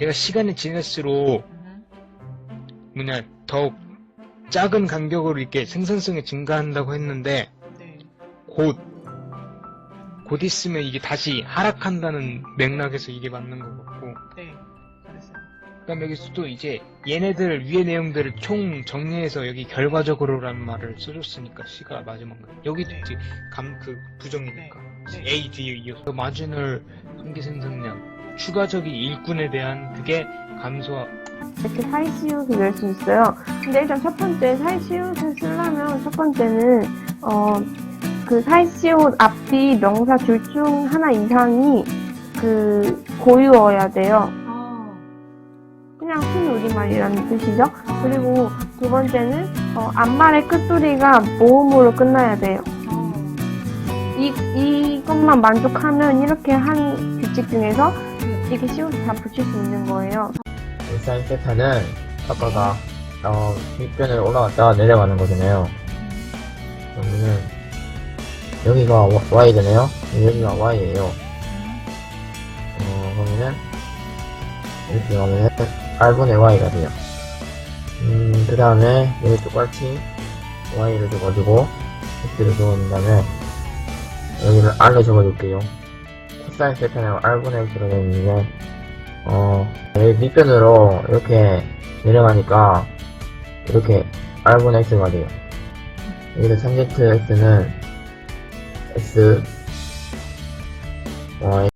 얘가 시간이 지날수록 음. 뭐냐 더욱 작은 간격으로 이렇게 생산성이 증가한다고 했는데 네. 곧, 곧 있으면 이게 다시 하락한다는 맥락에서 이게 맞는 것 같고. 네. 그랬어요. 그 다음에 여기서 또 이제 얘네들 위의 내용들을 총 정리해서 여기 결과적으로라는 말을 써줬으니까 C가 마지막에. 여기도 네. 이제 감, 그 부정이니까. 네. A, 뒤에 이어서. 그 마지널 한기 생성량. 추가적인 일꾼에 대한 그게 감소하, 이렇게 사이시옷을 낼 수 있어요. 근데 일단 첫 번째 사이시옷을 쓰려면 첫 번째는 어, 그 사이시옷 앞뒤 명사 둘 중 하나 이상이 그 고유어야 돼요. 아. 그냥 순 우리말이라는 뜻이죠. 그리고 두 번째는 어, 앞말의 끝소리가 모음으로 끝나야 돼요. 어. 이, 이것만 만족하면 이렇게 한 규칙 중에서 이렇게 시옷을 다 붙일 수 있는 거예요. 일산 세타는 아빠가 어, 밑변을 올라갔다가 내려가는 거잖아요. 그러면은 여기가 와- Y잖아요. 여기가 Y예요. 어, 그러면은 이렇게 가면은 R분의 Y가 돼요. 음, 그 다음에 여기 똑같이 Y를 적어주고 X를 적어준 다음에 여기를 R로 적어줄게요. 세타는 R분의 X로 되어 있는데 어, 밑변으로 이렇게 내려가니까 이렇게 X가 돼요. 여기서 3ZX는 X, Y,